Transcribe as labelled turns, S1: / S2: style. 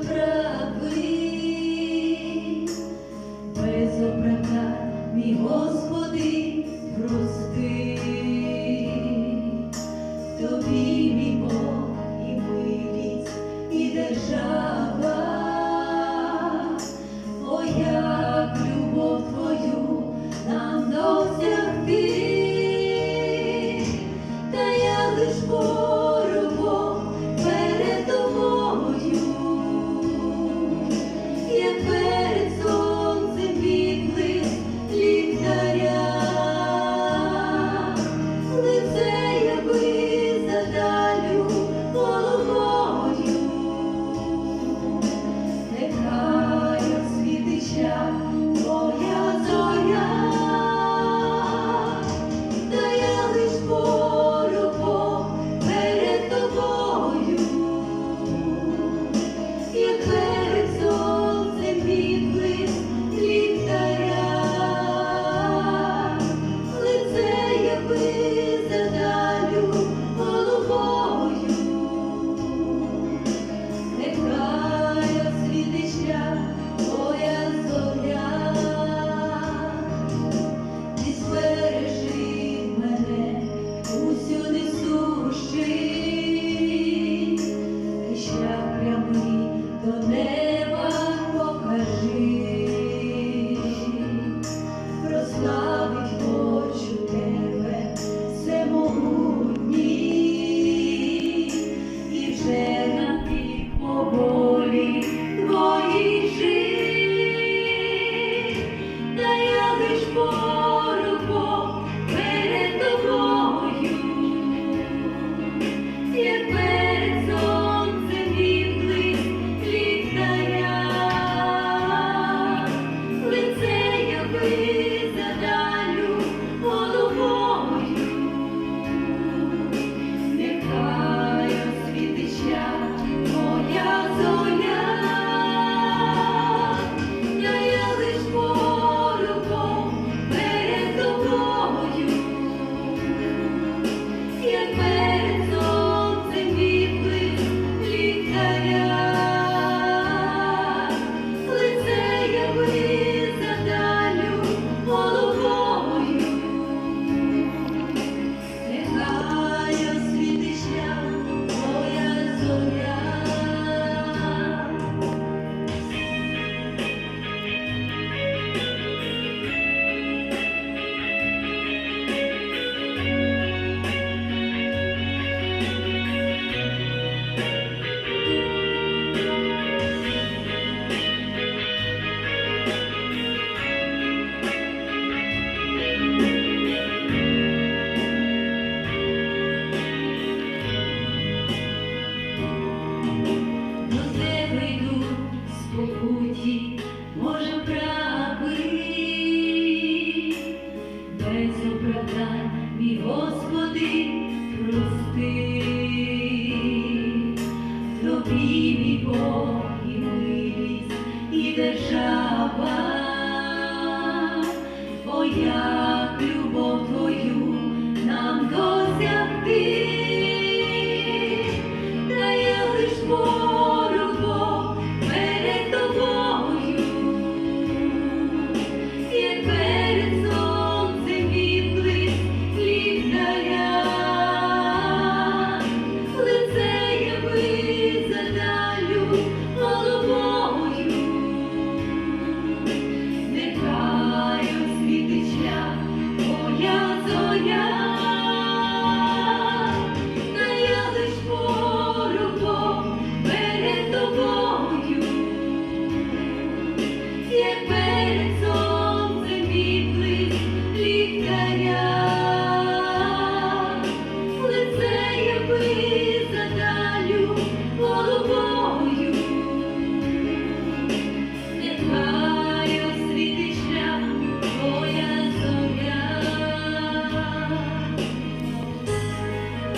S1: трави, без обрака, мій Господи, прости. to the Боже правий, без оправдань, мій Господи, прости, тобі мій Бог і милість, і держава, о, як любов твою нам досягти.